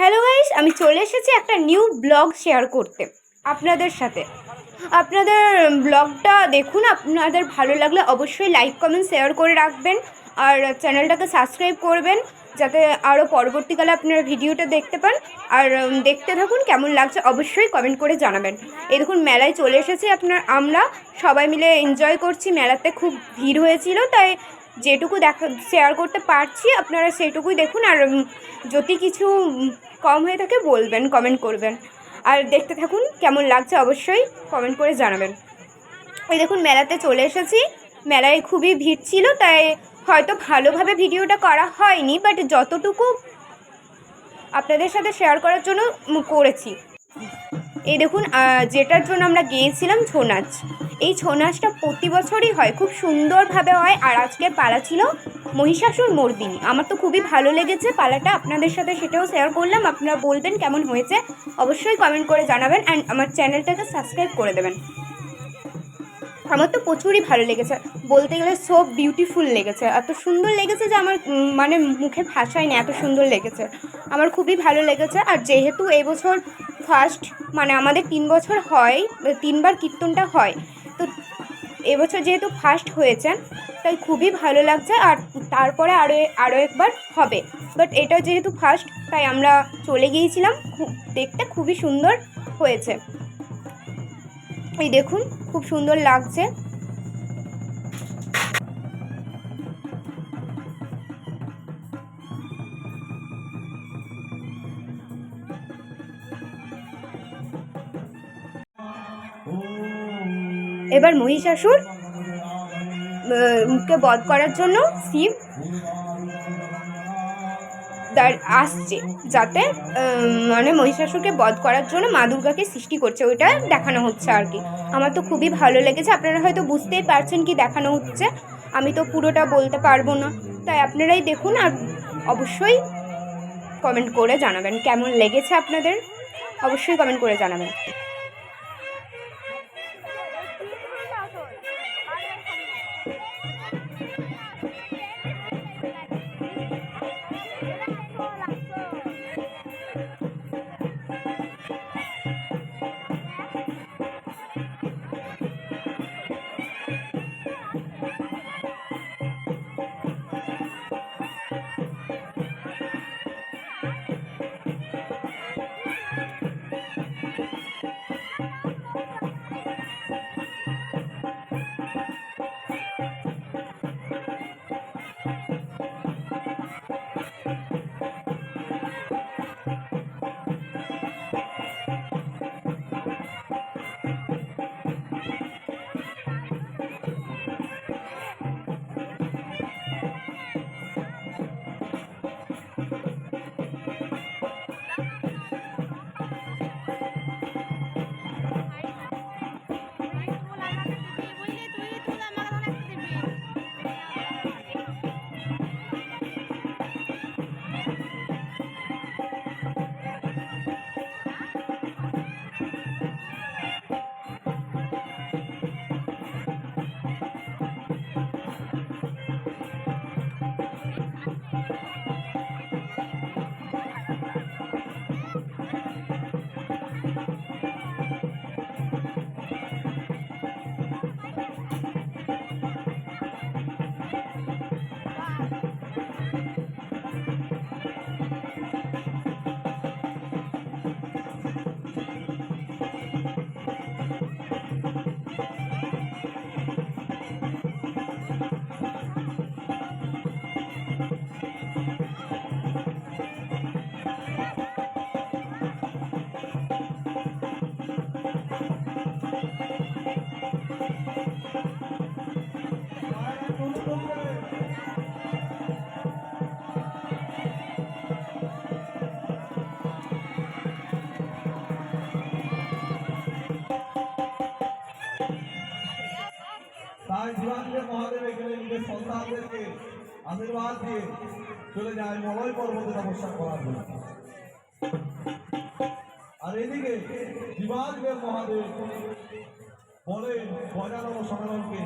Hello guys আমি চলে এসেছি একটা নিউ ব্লগ শেয়ার করতে আপনাদের সাথে। আপনাদের ব্লগটা দেখুন, আপনাদের ভালো লাগলে অবশ্যই লাইক কমেন্ট শেয়ার করে রাখবেন আর চ্যানেলটাকে সাবস্ক্রাইব করবেন যাতে আরও পরবর্তীকালে আপনারা ভিডিওটা দেখতে পান। আর দেখতে থাকুন কেমন লাগছে অবশ্যই কমেন্ট করে জানাবেন। এই দেখুন, মেলায় চলে এসেছি আপনার, আমরা সবাই মিলে এনজয় করছি। মেলাতে খুব ভিড় হয়েছিল, তাই যেটুকু দেখা শেয়ার করতে পারছি, আপনারা সেটুকুই দেখুন। আর যদি কিছু কম হয়ে থাকে, বলবেন কমেন্ট করবেন। আর দেখতে থাকুন কেমন লাগছে, অবশ্যই কমেন্ট করে জানাবেন। এই দেখুন, মেলাতে চলে এসেছি। মেলায় খুবই ভিড় ছিল, তাই হয়তো ভালোভাবে ভিডিওটা করা হয়নি বাট যতটুকু আপনাদের সাথে শেয়ার করার জন্য করেছি। এই দেখুন যেটার জন্য আমরা গিয়েছিলাম, ছৌ নাচ। এই ছৌ নাচটা প্রতি বছরই হয়, খুব সুন্দরভাবে হয়, আর আজকের পালা ছিল মহিষাসুর মর্দিনী। আমার তো খুবই ভালো লেগেছে পালাটা। আপনাদের সাথে সেটাও শেয়ার করলাম। আপনারা বলবেন কেমন হয়েছে? অবশ্যই কমেন্ট করে জানাবেন অ্যান্ড আমার চ্যানেলটাকে সাবস্ক্রাইব করে দেবেন। আমার তো প্রচুরই ভালো লেগেছে। বলতে গেলে সো বিউটিফুল লেগেছে। এত সুন্দর লেগেছে যে আমার মানে মুখে ভাষায় না এত সুন্দর লেগেছে। আমার খুবই ভালো লেগেছে। আর যেহেতু এবছর ফার্স্ট মানে আমাদের তিন বছর হয়, তিনবার কীর্তনটা হয় এবছর যেহেতু ফার্স্ট হয়েছেন, তাই খুবই ভালো লাগছে আর তারপরে আরও আরও একবার হবে। বাট এটা যেহেতু ফার্স্ট তাই আমরা চলে গিয়েছিলাম দেখতে খুবই সুন্দর হয়েছে। এই দেখুন, খুব সুন্দর লাগছে। এবার মহিষাসুর কে বধ করার জন্য শিব দাঁড় আসছে যাতে মানে মহিষাসুরকে বধ করার জন্য মা দুর্গাকে সৃষ্টি করছে। ওইটা দেখানো হচ্ছে আর কি। আমার তো খুবই ভালো লেগেছে। আপনারা হয়তো বুঝতেই পারছেন কি দেখানো হচ্ছে। আমি তো পুরোটা বলতে পারব না। তাই আপনারাই দেখুন আর অবশ্যই কমেন্ট করে জানাবেন। কেমন লেগেছে আপনাদের? অবশ্যই কমেন্ট করে জানাবেন। তাই জীবানদেব মহাদেব এখানে নিজের সন্তানদেরকে আশীর্বাদ দিয়ে চলে যায়। মলয় পর্বতে তপস্যা করার জন্য। আর এদিকে জীবানদেব মহাদেব বলেন গজানন সম্মেলনকে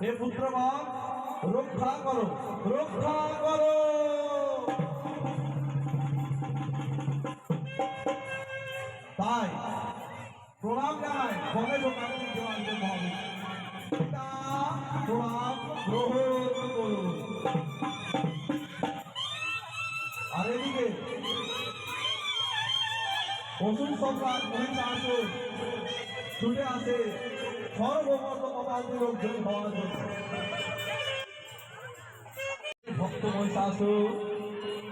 হে পুত্রবান রক্ষা করো রক্ষা করো। তাই প্রণাম মহাদেব পিতা প্রণাম গ্রহণ করুন। আর এদিকে অসুর সম্রাট মহিষাসুর ছুটে আসে সর্বমত মতান্তির অর্জন হওয়ার জন্য। ভক্ত মহিষাসুর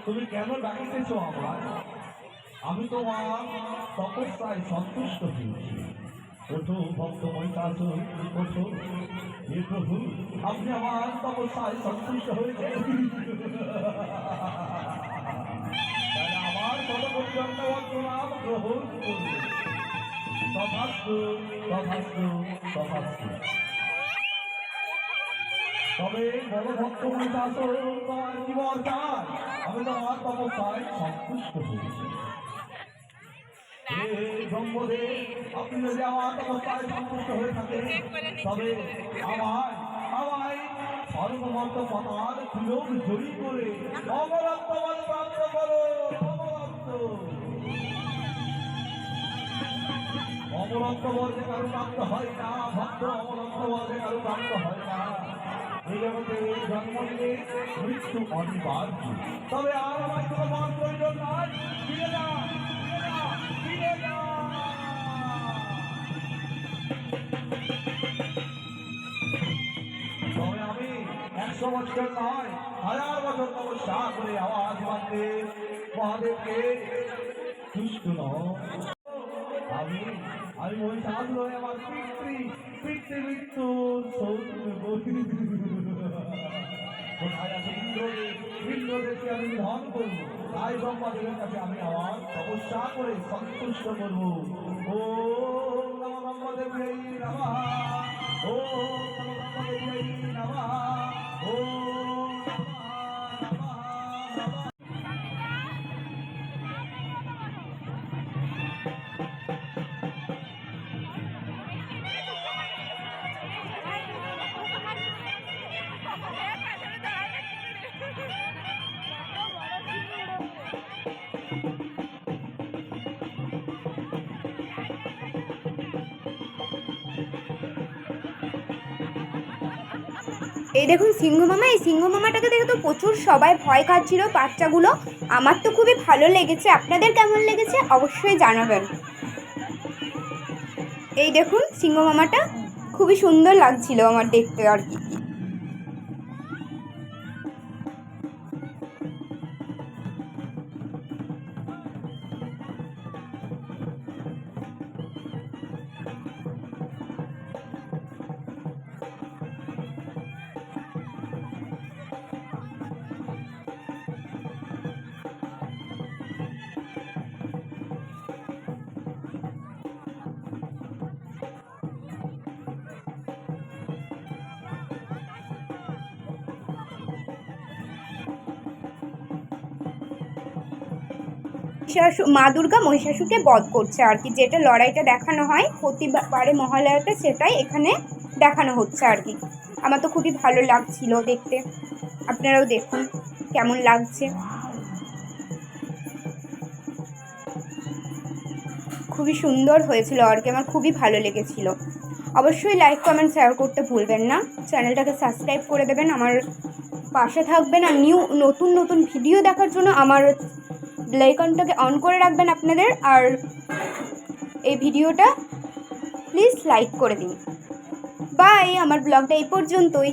তুমি কেন ডাকিতেছ আমার। আমি তোমার তপস্যায় সন্তুষ্ট হয়েছি। ওঠো ভক্ত মহিষাসুর ওঠো হে প্রভু আপনি আমার তপস্যায় সন্তুষ্ট হয়েছে আমার কত পর্যন্ত নাম তথাস্তু তথাস্তু তথাস্তু। তবে বড় ভক্ত মহিষাসুর কি বর আমি তোমার তপস্যায় সন্তুষ্ট হয়েছি আপনি যদি আমার তপস্যায় সন্তুষ্ট হয়ে থাকেন। তবে আমায় আমায় সর্বমত জড়ি করে অমরত্ব প্রাপ্ত করো, অমরত্ব। অমরত্ব বলতে কারও প্রাপ্ত হয় না, ভক্ত অমরত্ব বলতে কারও প্রাপ্ত হয় না। এই জগতে মৃত্যু অনিবার্য তবে আর কোনো মন প্রয়োজন নয় ফিরে ফিরে যা, তবে আমি একশো বছর নয় হাজার বছর তপস্যা করে আওয়াজ মানতে মহাদেবকে দুষ্ট নয় আমি আমি সাধু হয়ে আমার পিতৃ পিতৃ মৃত্যু কোথায় আছে ইন্দ্রদেব ইন্দ্রদেবকে আমি নিধন করব। তাই ব্রহ্মাদেবের কাছে আমি আমার তপস্যা সন্তুষ্ট করব। ও নম ব্রহ্মদেবী নমঃ। ও নম ব্রহ্মদেবী নমঃ। ও এই দেখুন সিংহ মামা, এই সিংহ মামাটাকে দেখে তো প্রচুর সবাই ভয় খাচ্ছিল বাচ্চাগুলো। আমার তো খুবই ভালো লেগেছে। আপনাদের কেমন লেগেছে অবশ্যই জানাবেন। এই দেখুন সিংহ মামাটা, খুবই সুন্দর লাগছিল আমার দেখতে আর কি। মহিষাসু- মা দুর্গা মহিষাসুরকে বধ করছে আর কি। যেটা লড়াইটা দেখানো হয়, প্রতিবারে মহালয়াতে সেটাই এখানে দেখানো হচ্ছে আর কি। আমার তো খুবই ভালো লাগছিল দেখতে। আপনারাও দেখুন কেমন লাগছে। খুবই সুন্দর হয়েছিল আর কি, আমার খুবই ভালো লেগেছিল। অবশ্যই লাইক কমেন্ট শেয়ার করতে ভুলবেন না। চ্যানেলটাকে সাবস্ক্রাইব করে দেবেন। আমার পাশে থাকবেন আর নিউ নতুন নতুন ভিডিও দেখার জন্য আমার বেলাইকনটাকে অন করে রাখবেন আপনাদের, আর এই ভিডিওটা প্লিজ লাইক করে দিন। বাই আমার ব্লগটা এই পর্যন্তই।